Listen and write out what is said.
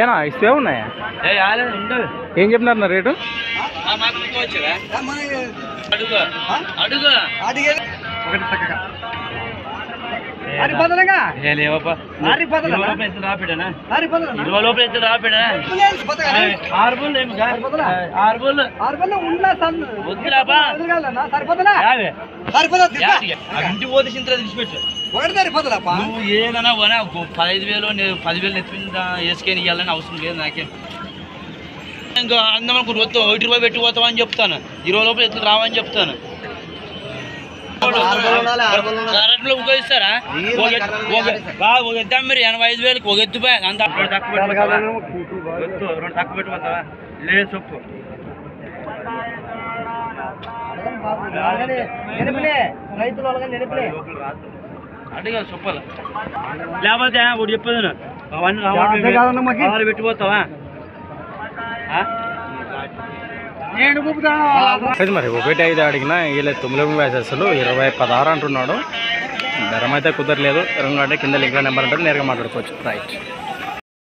ఏనా ఇస్తే ఉన్నాయా? ఏం చెప్తున్నారు నా రేటు? అడుగు. అడుగు. ఇంటి పోతే తీసిపెట్టు. ఒకటి నువ్వు ఏదైనా పోనా? గో- పదహైదు వేలు పదివేలు నెత్తిందా వేసుకొని ఇవ్వాలని అవసరం లేదు నాకేం. ఇంకా అందరం అనుకుంటూ వస్తావు ఒకటి రూపాయి పెట్టి పోతావు అని చెప్తాను. ఇరవై లోపల ఎత్తులు రావని చెప్తాను. కరెంట్లో ఉపయోగిస్తారా ఒక ఎత్తు- ఒక- బాగా ఒక ఎత్తు అమ్మిరి ఎనభై ఐదు వేలకు ఒక ఎత్తు పై అంత రెండు తక్కువ పెట్టుకుంటావా? ఎత్తు రెండు తక్కువ పెట్టుకుంటావా లేదు చెప్పు రైతులు వాళ్ళగా నెనపలే అడిగా చెప్పాలి లేకపోతే ఒకటి చెప్పదు అవన్నీ అదే కాదన్న మాకి. కావాలి పెట్టిపోతావా ఆ? మరి ఒకటి ఐదు అడిగినా వీళ్ళ తొమ్మిది వేసేస్తాడు ఇరవై పదహారు అంటున్నాడు. ధరం అయితే కుదరలేదు. రంగు అంటే కింద లింక్ నెంబర్ అంటే నేరుగా మాట్లాడుకోవచ్చు. రైట్.